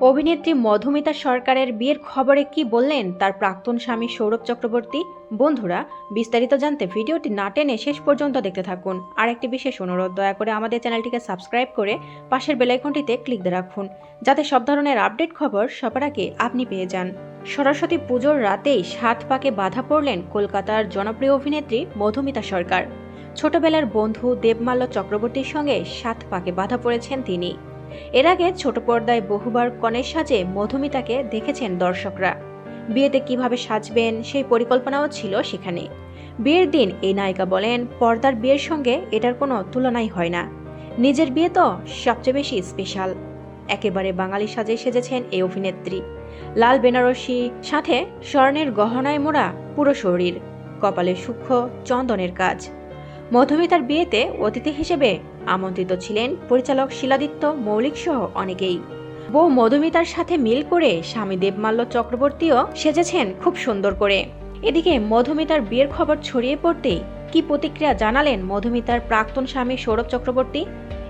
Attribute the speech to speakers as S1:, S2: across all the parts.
S1: অভিনেত্রী মধুমিতা সরকারের বিয়ের খবরে কি বললেন তার প্রাক্তন স্বামী সৌরভ চক্রবর্তী? বন্ধুরা, বিস্তারিত জানতে ভিডিওটি না টেনে শেষ পর্যন্ত দেখতে থাকুন। আর একটি বিশেষ অনুরোধ, দয়া করে আমাদের চ্যানেলটিকে সাবস্ক্রাইব করে পাশের বেলাইকনটিতে ক্লিক দিয়ে রাখুন, যাতে সব ধরনের আপডেট খবর সবার আগে আপনি পেয়ে যান। সরস্বতী পুজোর রাতেই সাত পাকে বাধা পড়লেন কলকাতার জনপ্রিয় অভিনেত্রী মধুমিতা সরকার। ছোটবেলার বন্ধু দেবমাল্য চক্রবর্তীর সঙ্গে সাত পাকে বাধা পড়েছেন তিনি। এর আগে ছোট পর্দায় বহুবার কনের সাজে মধুমিতাকে দেখেছেন দর্শকরা। বিয়েতে কীভাবে সাজবেন সেই পরিকল্পনাও ছিল সেখানে। বিয়ের দিন এই নায়িকা বলেন, পর্দার বিয়ের সঙ্গে এটার কোনো তুলনাই হয় না। নিজের বিয়ে তো সবচেয়ে বেশি স্পেশাল একেবারে বাঙালি সাজে সেজেছেন এই অভিনেত্রী। লাল বেনারসি, সাথে স্বর্ণের গহনায় মোড়া পুরো শরীর, কপালে সূক্ষ্ম চন্দনের কাজ। মধুমিতার বিয়েতে অতিথি হিসেবে আমন্ত্রিত ছিলেন পরিচালক শিলাদিত্য মৌলিক সহ অনেকেই। বউ মধুমিতার সাথে মিল করে স্বামী দেবমাল্য চক্রবর্তীও সেজেছেন খুব সুন্দর করে। এদিকে মধুমিতার বিয়ের খবর ছড়িয়ে পড়তেই কি প্রতিক্রিয়া জানালেন মধুমিতার প্রাক্তন স্বামী সৌরভ চক্রবর্তী?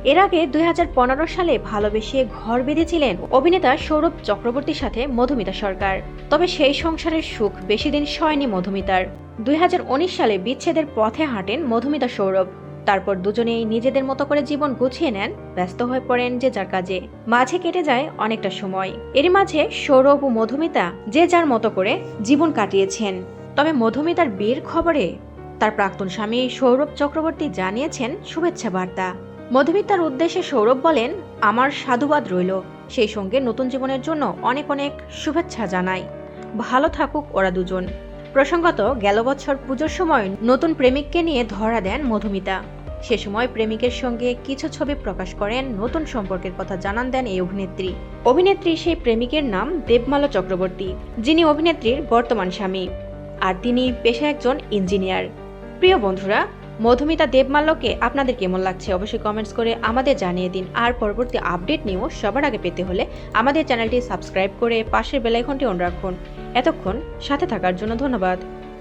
S1: এর আগে দুই হাজার পনেরো সালে ভালোবেসে ঘর বেঁধেছিলেন অভিনেতা সৌরভ চক্রবর্তীর সাথে মধুমিতা সরকার। তবে সেই সংসারের সুখ বেশি দিন সয়নি মধুমিতার। দুই হাজার উনিশ সালে বিচ্ছেদের পথে হাঁটেন মধুমিতা সৌরভ। তারপর দুজনেই নিজেদের মতো করে জীবন গুছিয়ে নেন, ব্যস্ত হয়ে পড়েন যে যার কাজে। মাঝে কেটে যায় অনেকটা সময়। এরই মাঝে সৌরভ ও মধুমিতা যে যার মতো করে জীবন কাটিয়েছেন। তবে মধুমিতার বিয়ের খবরে তার প্রাক্তন স্বামী সৌরভ চক্রবর্তী জানিয়েছেন শুভেচ্ছা বার্তা। মধুমিতার উদ্দেশ্যে সৌরভ বলেন, আমার সাধুবাদ রইল। সেই সঙ্গে নতুন জীবনের জন্য অনেক অনেক শুভেচ্ছা জানাই। ভালো থাকুক ওরা দুজন। প্রসঙ্গত গেল বছর পুজোর সময় নতুন প্রেমিককে নিয়ে ধরা দেন মধুমিতা। সে সময় প্রেমিকের সঙ্গে কিছু ছবি প্রকাশ করেন, নতুন সম্পর্কের কথা জানান দেন এই অভিনেত্রী। অভিনেত্রী সেই প্রেমিকের নাম দেবমালা চক্রবর্তী, যিনি অভিনেত্রীর বর্তমান স্বামী। আর তিনি পেশা একজন ইঞ্জিনিয়ার। প্রিয় বন্ধুরা, মধুমিতা দেবমাল্যকে আপনাদের কেমন লাগছে অবশ্যই কমেন্টস করে আমাদের জানিয়ে দিন। আর পরবর্তী আপডেট নিয়েও সবার আগে পেতে হলে আমাদের চ্যানেলটি সাবস্ক্রাইব করে পাশের বেলাইকনটি অন রাখুন। এতক্ষণ সাথে থাকার জন্য ধন্যবাদ।